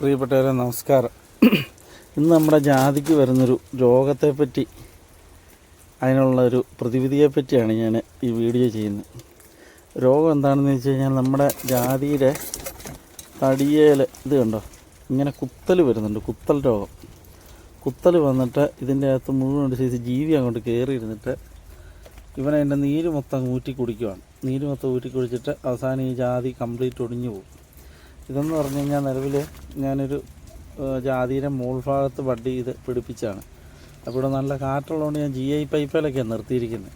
പ്രിയപ്പെട്ടവരെ നമസ്കാരം. ഇന്ന് നമ്മുടെ ജാതിക്ക് വരുന്നൊരു രോഗത്തെപ്പറ്റി അതിനുള്ള ഒരു പ്രതിവിധിയെപ്പറ്റിയാണ് ഞാൻ ഈ വീഡിയോ ചെയ്യുന്നത്. രോഗം എന്താണെന്ന് വെച്ച് കഴിഞ്ഞാൽ നമ്മുടെ ജാതിയുടെ തടിയേൽ ഇത് കണ്ടോ? ഇങ്ങനെ കുത്തൽ വരുന്നുണ്ട് കുത്തൽ രോഗം. കുത്തൽ വന്നിട്ട് ഇതിന്റെ അകത്ത് മുഴുവൻ ചെയ്ത് ജീവി അങ്ങോട്ട് കയറിയിരുന്നിട്ട് ഇവൻ അതിന്റെ നീര് മൊത്തം ഊറ്റി കുടിക്കുവാണ്. നീര് മൊത്തം ഊറ്റി കുടിച്ചിട്ട് അവസാനം ഈ ജാതി കംപ്ലീറ്റ് ഒടിഞ്ഞു പോകും. ഇതെന്ന് പറഞ്ഞു കഴിഞ്ഞാൽ നിലവിൽ ഞാനൊരു ജാതിയുടെ മോൾ ഭാഗത്ത് ബഡ് ചെയ്ത് പിടിപ്പിച്ചാണ്. അപ്പോൾ ഇവിടെ നല്ല കാറ്റുള്ളതുകൊണ്ട് ഞാൻ ജി ഐ പൈപ്പിലൊക്കെയാണ് നിർത്തിയിരിക്കുന്നത്.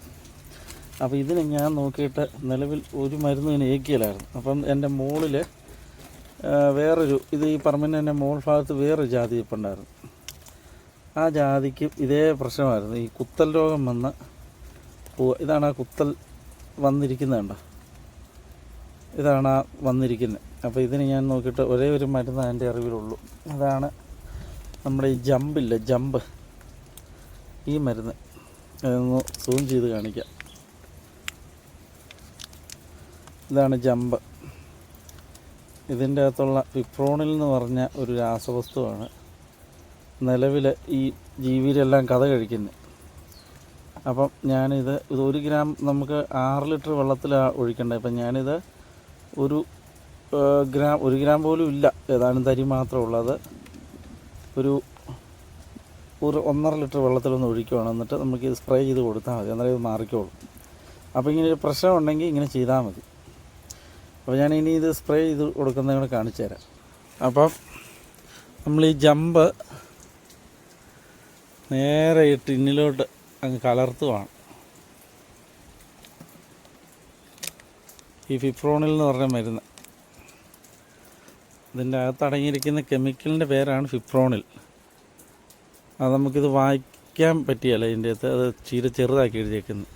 അപ്പോൾ ഇതിന് ഞാൻ നോക്കിയിട്ട് നിലവിൽ ഒരു മരുന്ന് ഇതിന് ഏക്കിയലായിരുന്നു അപ്പം എന്റെ മുകളിൽ വേറൊരു ഇത് ഈ പറമ്പിന്റെ മോൾ ഭാഗത്ത് വേറൊരു ജാതി ഇപ്പുണ്ടായിരുന്നു ആ ജാതിക്ക് ഇതേ പ്രശ്നമായിരുന്നു. ഈ കുത്തൽ രോഗം വന്ന് ഇതാണ് ആ കുത്തൽ വന്നിരിക്കുന്നത് കണ്ടോ? ഇതാണ് ആ വന്നിരിക്കുന്നത്. അപ്പോൾ ഇതിന് ഞാൻ നോക്കിയിട്ട് ഒരേ ഒരു മരുന്ന് എന്റെ അറിവിലുള്ളൂ. അതാണ് നമ്മുടെ ഈ ജമ്പില്ല ജമ്പ് ഈ മരുന്ന്. അതൊന്ന് സൂം ചെയ്ത് കാണിക്കാം. ഇതാണ് ജമ്പ് ഇതിന്റെ അകത്തുള്ള വിപ്രോണിൽ എന്ന് പറഞ്ഞ ഒരു രാസവസ്തുവാണ്. നിലവിൽ ഈ ജീവിയിലെല്ലാം കഥ കഴിക്കുന്നത് അപ്പം ഞാനിത് ഇത് ഒരു ഗ്രാം നമുക്ക് ആറ് ലിറ്റർ വെള്ളത്തിലാണ് ഒഴിക്കേണ്ടത് അപ്പം ഞാനിത് ഒരു ഗ്രാം ഒരു ഗ്രാം പോലും ഇല്ല. ഏതാനും തരി മാത്രമേ ഉള്ളത് ഒരു ഒരു ഒന്നര ലിറ്റർ വെള്ളത്തിലൊന്ന് ഒഴിക്കുവാണ്. എന്നിട്ട് നമുക്ക് ഇത് സ്പ്രേ ചെയ്ത് കൊടുത്താൽ മതി. അന്നേരം ഇത് മാറിക്കോളും. അപ്പോൾ ഇങ്ങനെ ഒരു പ്രശ്നം ഉണ്ടെങ്കിൽ ഇങ്ങനെ ചെയ്താൽ മതി. അപ്പോൾ ഞാൻ ഇനി ഇത് സ്പ്രേ ചെയ്ത് കൊടുക്കുന്നത് കൂടെ കാണിച്ചു തരാം. അപ്പം നമ്മൾ ഈ ജമ്പ് നേരെ ഈ ടിന്നിലോട്ട് അങ്ങ് കലർത്തുവാണ്. ഈ ഫിപ്രോണിൽ എന്ന് പറഞ്ഞ മരുന്ന്. ഇതിന്റെ അകത്ത് അടങ്ങിയിരിക്കുന്ന കെമിക്കലിന്റെ പേരാണ് ഫിപ്രോണിൽ. അത് നമുക്കിത് വായിക്കാൻ പറ്റിയല്ല ഇതിന്റെ അകത്ത്? അത് ചീര ചെറുതാക്കി എഴുതിയേക്കുന്നത്.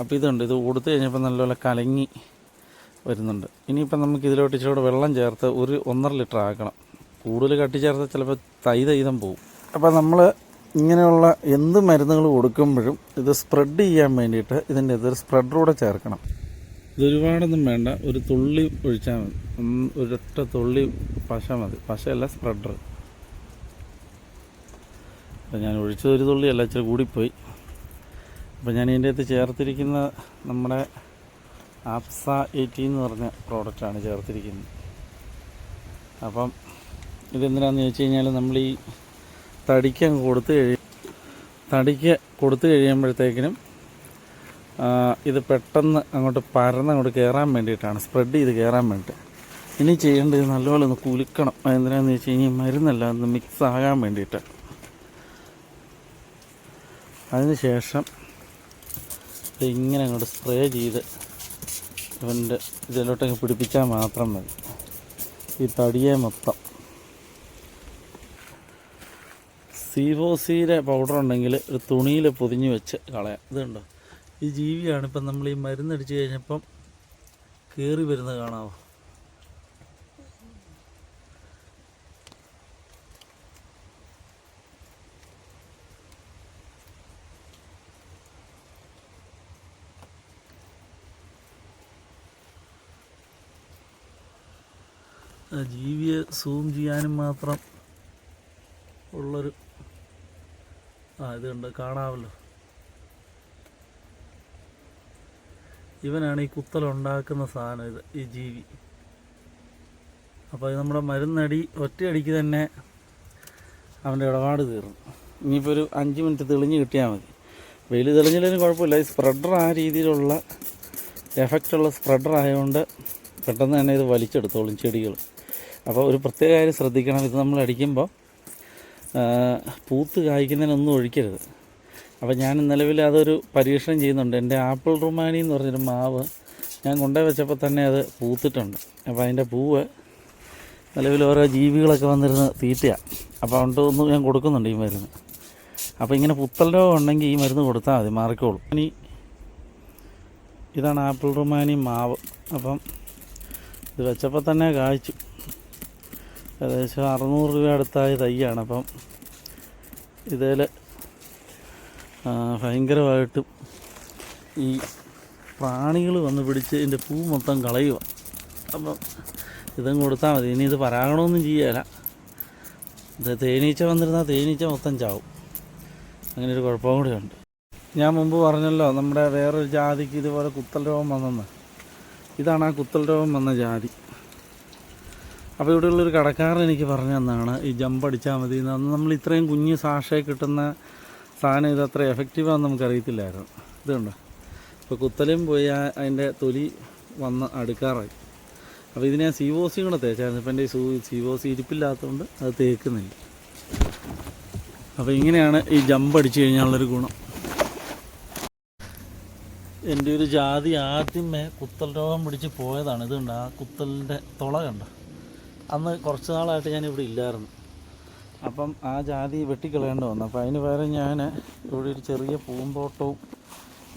അപ്പോൾ ഇതുണ്ട്. ഇത് കൊടുത്തു കഴിഞ്ഞപ്പോൾ നല്ലപോലെ കലങ്ങി വരുന്നുണ്ട്. ഇനിയിപ്പം നമുക്ക് ഇതിലോട്ട് ഇച്ചിരി വെള്ളം ചേർത്ത് ഒരു ഒന്നര ലിറ്റർ ആക്കണം. കൂടുതൽ കട്ടി ചേർത്ത് ചിലപ്പോൾ തൈ തൈതം പോവും. അപ്പോൾ നമ്മൾ ഇങ്ങനെയുള്ള എന്ത് മരുന്നുകൾ കൊടുക്കുമ്പോഴും ഇത് സ്പ്രെഡ് ചെയ്യാൻ വേണ്ടിയിട്ട് ഇതിന്റെ ഇതൊരു സ്പ്രെഡറൂടെ ചേർക്കണം. ഇതൊരുപാടൊന്നും വേണ്ട. ഒരു തുള്ളി ഒഴിച്ചാൽ മതി. ഒരൊറ്റ തുള്ളി പശ മതി. പശയല്ല സ്പ്രെഡർ അപ്പം ഞാൻ ഒഴിച്ചത് ഒരു തുള്ളിയല്ല ഇച്ചിരി കൂടിപ്പോയി. അപ്പം ഞാൻ ഇതിന്റെ അകത്ത് ചേർത്തിരിക്കുന്ന നമ്മുടെ ആപ്സ എയ്റ്റി എന്ന് പറഞ്ഞ പ്രോഡക്റ്റാണ് ചേർത്തിരിക്കുന്നത്. അപ്പം ഇതെന്തിനാണെന്ന് ചോദിച്ചു കഴിഞ്ഞാൽ നമ്മൾ ഈ തടിക്ക് കൊടുത്തു കഴി തടിക്ക് കൊടുത്തു കഴിയുമ്പോഴത്തേക്കിനും ഇത് പെട്ടെന്ന് അങ്ങോട്ട് പരന്ന് അങ്ങോട്ട് കയറാൻ വേണ്ടിയിട്ടാണ്. സ്പ്രെഡ് ചെയ്ത് കയറാൻ വേണ്ടിയിട്ട്. ഇനി ചെയ്യേണ്ടത് നല്ലപോലെ ഒന്ന് കുലുക്കണം. എന്തിനാണെന്ന് വെച്ച് കഴിഞ്ഞാൽ മരുന്നല്ല ഒന്ന് മിക്സ് ആകാൻ വേണ്ടിയിട്ട്. അതിനുശേഷം ഇങ്ങനെ അങ്ങോട്ട് സ്പ്രേ ചെയ്ത് ഇവന്റെ ഇതിലോട്ടങ്ങ് പിടിപ്പിച്ചാൽ മാത്രം മതി. ഈ തടിയെ മൊത്തം. സീവോസിയുടെ പൗഡർ ഉണ്ടെങ്കിൽ ഒരു തുണിയിൽ പൊതിഞ്ഞ് വെച്ച് കളയാം. ഇതുണ്ടോ ഈ ജീവിയാണ്. ഇപ്പം നമ്മൾ ഈ മരുന്നടിച്ച് കഴിഞ്ഞപ്പം കയറി വരുന്നത് കാണാമോ ജീവിയെ സൂം ചെയ്യാനും മാത്രം ഉള്ളൊരു ആ ഇത് കണ്ട് കാണാമല്ലോ ഇവനാണ് ഈ കുത്തലുണ്ടാക്കുന്ന സാധനം ഇത് ഈ ജീവി. അപ്പോൾ നമ്മുടെ മരുന്നടി ഒറ്റയടിക്ക് തന്നെ അവന്റെ ഇടപാട് തീർന്നു. ഇനിയിപ്പോൾ ഒരു അഞ്ച് മിനിറ്റ് തെളിഞ്ഞ് കിട്ടിയാൽ മതി. വെയിൽ തെളിഞ്ഞില്ലെങ്കിലും കുഴപ്പമില്ല. ഈ സ്പ്രെഡർ ആ രീതിയിലുള്ള എഫക്റ്റുള്ള സ്പ്രെഡർ ആയതുകൊണ്ട് പെട്ടെന്ന് തന്നെ ഇത് വലിച്ചെടുത്തോളും ചെടികൾ. അപ്പോൾ ഒരു പ്രത്യേക കാര്യം ശ്രദ്ധിക്കണം. ഇത് നമ്മൾ അടിക്കുമ്പോൾ പൂത്ത് കായ്ക്കുന്നതിനൊന്നും ഒഴിക്കരുത്. അപ്പോൾ ഞാൻ നിലവിൽ അതൊരു പരീക്ഷണം ചെയ്യുന്നുണ്ട്. എന്റെ ആപ്പിൾ റുമാനി എന്ന് പറഞ്ഞൊരു മാവ് ഞാൻ കൊണ്ടുപോയി വെച്ചപ്പോൾ തന്നെ അത് പൂത്തിട്ടുണ്ട്. അപ്പോൾ അതിന്റെ പൂവ് നിലവിൽ ഓരോ ജീവികളൊക്കെ വന്നിരുന്ന് തീറ്റയാണ് അപ്പോൾ അതുകൊണ്ട് ഒന്ന് ഞാൻ കൊടുക്കുന്നുണ്ട് ഈ മരുന്ന്. അപ്പോൾ ഇങ്ങനെ പുത്തൽ രോഗം ഉണ്ടെങ്കിൽ ഈ മരുന്ന് കൊടുത്താൽ മതി മാറിക്കോളും. ഇനി ഇതാണ് ആപ്പിൾ റുമാനി മാവ്. അപ്പം ഇത് വെച്ചപ്പോൾ തന്നെ കായ്ച്ചു. ഏകദേശം അറുന്നൂറ് രൂപ അടുത്തായ തൈയാണ്. അപ്പം ഇതിൽ ഭയങ്കരമായിട്ടും ഈ പ്രാണികൾ വന്ന് പിടിച്ച് ഇതിന്റെ പൂ മൊത്തം കളയുക. അപ്പം ഇതും കൊടുത്താൽ മതി. ഇനി ഇത് പരാഗണമൊന്നും ചെയ്യല. ഇത് തേനീച്ച വന്നിരുന്നാൽ തേനീച്ച മൊത്തം ചാവും. അങ്ങനെ ഒരു കുഴപ്പം കൂടിയുണ്ട് ഞാൻ മുമ്പ് പറഞ്ഞല്ലോ നമ്മുടെ വേറൊരു ജാതിക്ക് ഇതുപോലെ കുത്തൽ രോഗം വന്നെന്ന്. ഇതാണ് ആ കുത്തൽ രോഗം വന്ന ജാതി. അപ്പോൾ ഇവിടെയുള്ളൊരു കടക്കാരൻ എനിക്ക് പറഞ്ഞു തന്നാണ് ഈ ജമ്പ് അടിച്ചാൽ മതി നമ്മൾ ഇത്രയും കുഞ്ഞ് സാഷയെ കിട്ടുന്ന സാധനം ഇത് അത്ര എഫക്റ്റീവാണെന്ന് നമുക്കറിയത്തില്ലായിരുന്നു ഇതുണ്ട് ഇപ്പോൾ കുത്തലും പോയി അതിന്റെ തൊലി വന്ന് അടുക്കാറായി. അപ്പോൾ ഇതിന് സി ഒ സി കൂടെ തേച്ചായിരുന്നു. ഇപ്പം എന്റെ സൂ സി ഒ സി ഇരിപ്പില്ലാത്തതുകൊണ്ട് അത് തേക്കുന്നില്ല. അപ്പോൾ ഇങ്ങനെയാണ് ഈ ജമ്പ് അടിച്ചു കഴിഞ്ഞാലുള്ളൊരു ഗുണം. എന്റെ ഒരു ജാതി ആദ്യമേ കുത്തൽ രോഗം പിടിച്ച് പോയതാണ്. ഇതുണ്ട് ആ കുത്തലിന്റെ തുള കണ്ട? അന്ന് കുറച്ച് നാളായിട്ട് ഞാൻ ഇവിടെ ഇല്ലായിരുന്നു. അപ്പം ആ ജാതി വെട്ടിക്കളയേണ്ടി വന്നു. അപ്പോൾ അതിന് പകരം ഞാൻ ഇവിടെ ഒരു ചെറിയ പൂന്തോട്ടവും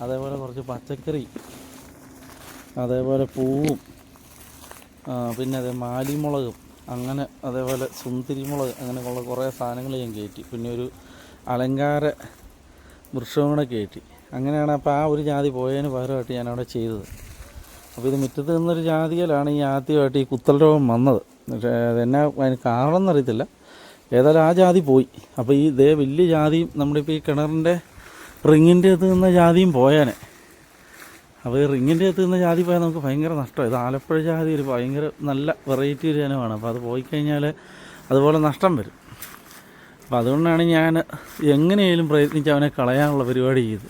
അതേപോലെ കുറച്ച് പച്ചക്കറി അതേപോലെ പൂവും പിന്നെ അതേ മാലിമുളകും അങ്ങനെ അതേപോലെ സുന്ദരിമുളക് അങ്ങനെയുള്ള കുറേ സാധനങ്ങൾ ഞാൻ കയറ്റി. പിന്നെ ഒരു അലങ്കാര വൃക്ഷവും കൂടെ കയറ്റി. അങ്ങനെയാണ് അപ്പോൾ ആ ഒരു ജാതി പോയതിന് പകരമായിട്ട് ഞാനവിടെ ചെയ്തത്. അപ്പോൾ ഇത് മുറ്റത്ത് നിന്നൊരു ജാതിയിലാണ് ഈ ആദ്യമായിട്ട് ഈ കുത്തൽ രോഗം വന്നത്. പക്ഷേ അതെന്നാ അതിന് കാരണം എന്നറിയത്തില്ല ഏതായാലും ആ ജാതി പോയി. അപ്പോൾ ഈ ഇതേ വലിയ ജാതിയും നമ്മുടെ ഇപ്പോൾ ഈ കിണറിന്റെ റിങ്ങിന്റെ അകത്ത് നിന്ന ജാതിയും പോയാനെ. അപ്പോൾ ഈ റിങ്ങിന്റെ അകത്ത് നിന്ന ജാതി പോയാൽ നമുക്ക് ഭയങ്കര നഷ്ടമാണ് ഇത് ആലപ്പുഴ ജാതി ഒരു ഭയങ്കര നല്ല വെറൈറ്റി ഒരു ജനമാണ് അപ്പോൾ അത് പോയി കഴിഞ്ഞാൽ അതുപോലെ നഷ്ടം വരും. അപ്പോൾ അതുകൊണ്ടാണ് ഞാൻ എങ്ങനെയായാലും പ്രയത്നിച്ച് അവനെ കളയാനുള്ള പരിപാടി ചെയ്ത്